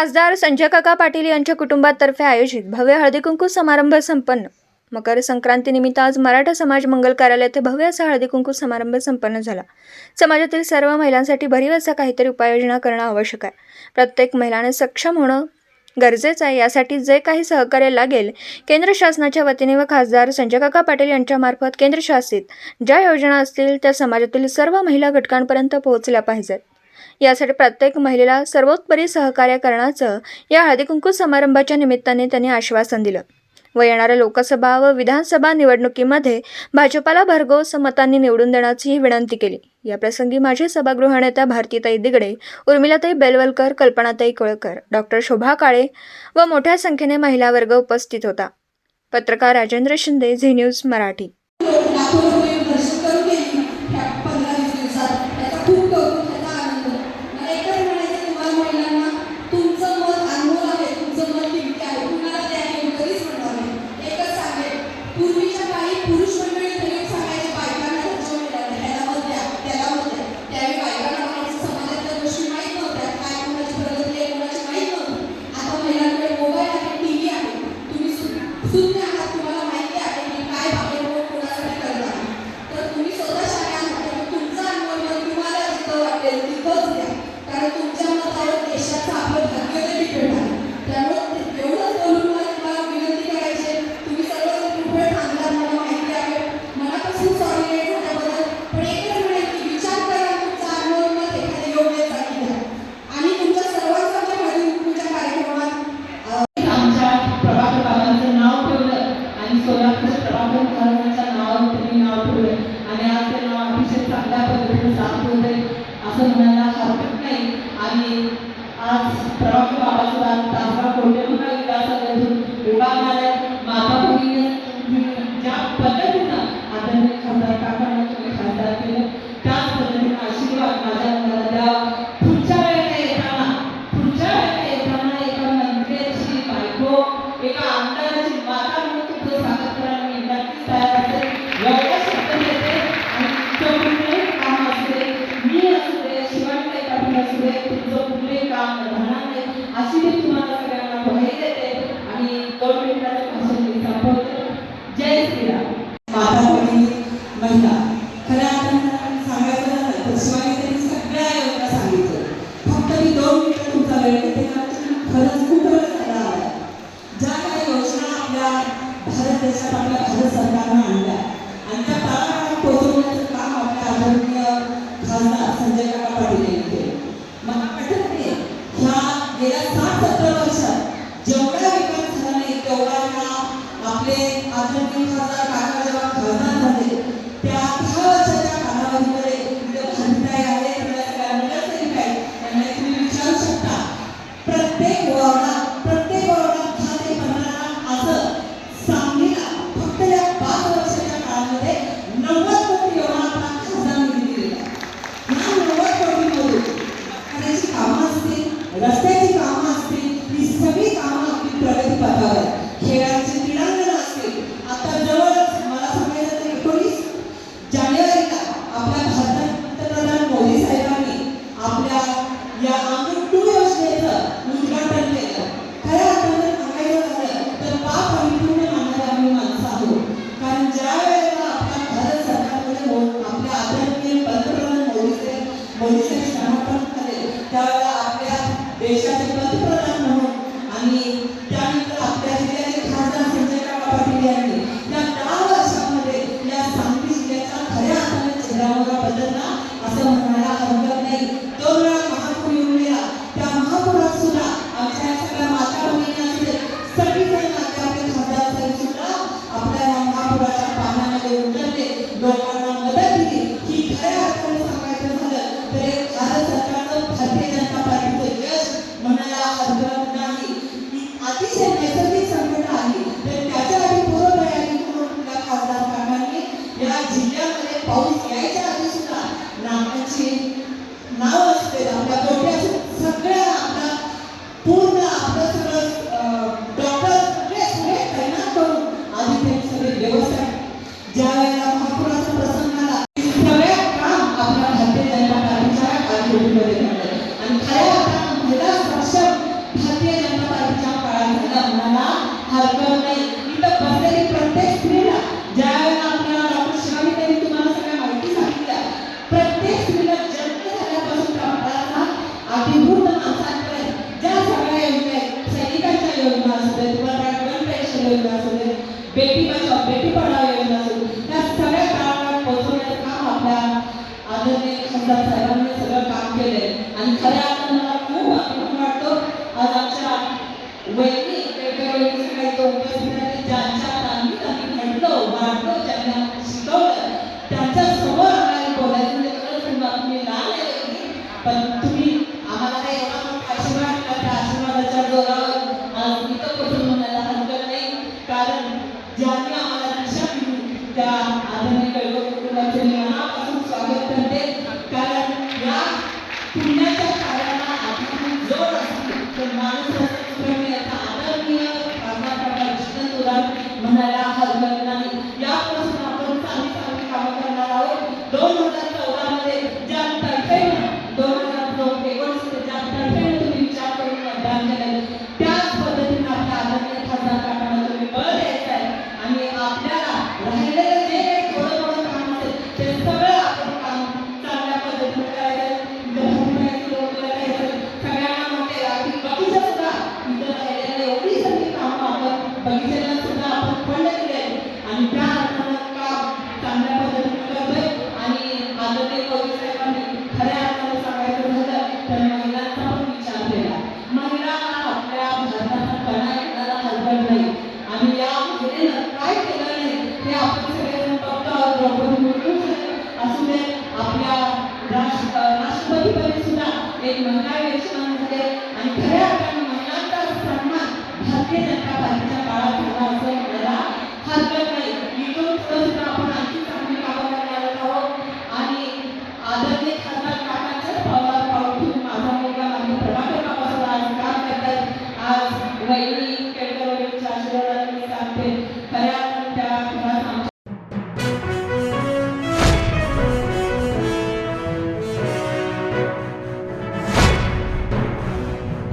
खासदार संजय काका पाटील यांच्या कुटुंबातर्फे आयोजित भव्य हळदीकुंकू समारंभ संपन्न. मकर संक्रांतीनिमित्त आज मराठा समाज मंगल कार्यालय येथे भव्य असा हळदीकुंकू समारंभ संपन्न झाला. समाजातील सर्व महिलांसाठी भरीव असा काहीतरी उपाययोजना करणं आवश्यक आहे. प्रत्येक महिलाने सक्षम होणं गरजेचं आहे. यासाठी जे काही सहकार्य लागेल केंद्र शासनाच्या वतीने व खासदार संजय काका पाटील यांच्यामार्फत केंद्रशासित ज्या योजना असतील त्या समाजातील सर्व महिला घटकांपर्यंत पोहोचल्या पाहिजेत. यासाठी प्रत्येक महिलेला सर्वोत्परी सहकार्य करण्याचं या हळदीकुंकू समारंभाच्या निमित्ताने त्यांनी आश्वासन दिलं. व येणाऱ्या लोकसभा व विधानसभा निवडणुकीमध्ये भाजपाला भरघोस मतांनी निवडून देण्याचीही विनंती केली. याप्रसंगी माजी सभागृहनेत्या भारतीताई दिगडे उर्मिलाताई बेलवलकर कल्पनाताई कोळकर डॉक्टर शोभा काळे व मोठ्या संख्येने महिला वर्ग उपस्थित होता. पत्रकार राजेंद्र शिंदे झी न्यूज मराठी. आज प्रभाकर तासगाव माता भगिनी ज्या पद्धतीनं आदरणीय खासदार काकांना तुम्ही खासदार केलं त्याच आशीर्वाद माझ्या मुलाला द्यावा पुढच्या वेळेला येताना पुढच्या वेळेला येताना एका मंत्र्याची बायको एका आमदाराची माता म्हणून तुमचं स्वागत करायला मी नक्कीच तयार एवढ्या शब्द देते आणि तुमचं कुठलंही काम असू दे मी असू दे शिवाय पाटील असू दे तुमचं Amém. अर्थाने बदलला असं म्हणायला हरकत नाही. तो वेळा महापूर त्या महापुरात सुद्धा आमच्या सगळ्या माता भगिनी असतील सगळीजण आपले आपले खासदार साहेब सुद्धा आपल्या या महापुराच्या पाण्यामध्ये उतरले लोकांना मदत दिली. ही खऱ्या अर्थाने सांगायचं झालं तर एक भारत सरकारचं भारतीय जनता पार्टीचं यश म्हणायला हरकत नाही. अतिशय नैसर्गिक संकट आहे. तर त्याच्या आधी पूर्वतयारी म्हणून त्या खासदार या जिल्ह्यामध्ये पाऊस यायच्या आधी सुद्धा नावाची नाव असते आपल्या डोक्यात सगळ्या आपला पूर्ण आपलं सगळं डॉक्टर सगळे सगळे तैनात करून आधी त्यांनी सगळे व्यवसाय ज्या वेळेला महापुराचा జాతీయ ఆదర్శ అతని 把于天恩 भारतीय जनता पार्टीच्या काळात होणार असं